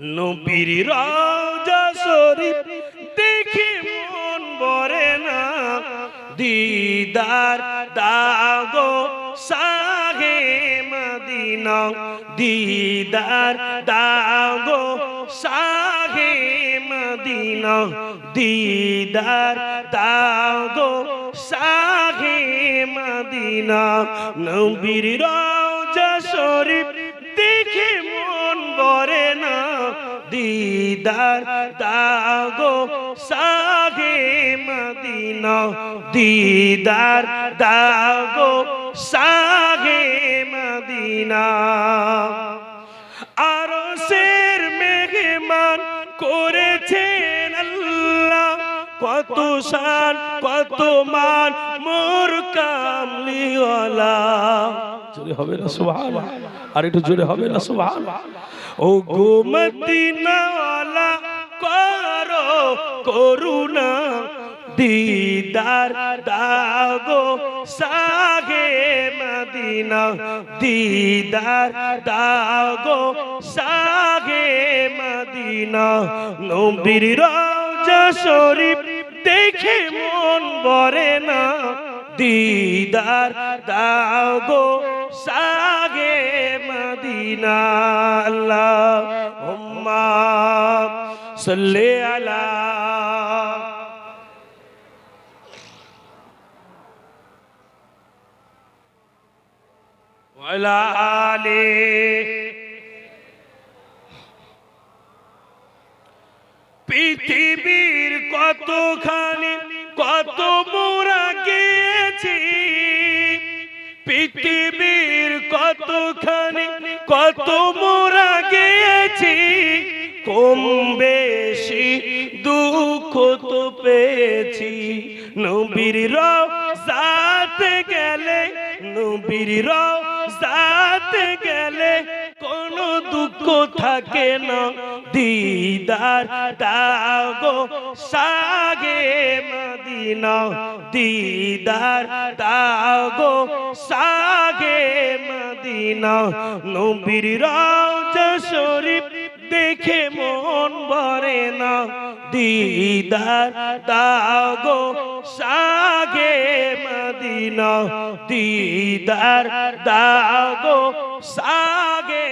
নবীর রাজা শরীফ দেখে মন ভরে না। দিদার দাগো সাগে মদিনা। দিদার দাগো সাগে মদিনা। দিদার দাগো সাগে মদিনা। নবীর রাজা শরীফ দেখে মন ভরে না। দিদার দাগো সাগে মদিনা। দিদার দাগো সাগে মদিনা। আর শের মেঘমান করেছেন আল্লাহ। কত শান কত মান, মোর কামলিওয়ালা। জোরে হবে না সুবহান আর একটু জোরে হবে না সুবহান ও গো মদিনাওয়ালা করো করুণা। দিদার দাগো সাগে মদিনা। দিদার দাগো সাগে মদিনা। নবীর রাজা শরীফ দেখে মন ভরে না। দিদার দাগো সাগে মদিনা আল্লাহ হুম্মা সাল্লি আলা ওয়ালা আলে পৃথিবীর কতখানি কত মোরা গিয়েছি পৃথিবীর কতখানি কত মোরা গেছি কম বেশি দুঃখ তো পেয়েছি। নবীর রাতে গেলে, নবীর রাতে গেলে কোনো দুঃখ থাকে না। দিদার দাগো সাগে মদিনা, দিদার দাগো সাগে মদিনা, নবীর রাজা শরীফ দেখে মন ভরে না। দিদার দাগো সাগে মদিনা, দিদার দাগো সাগে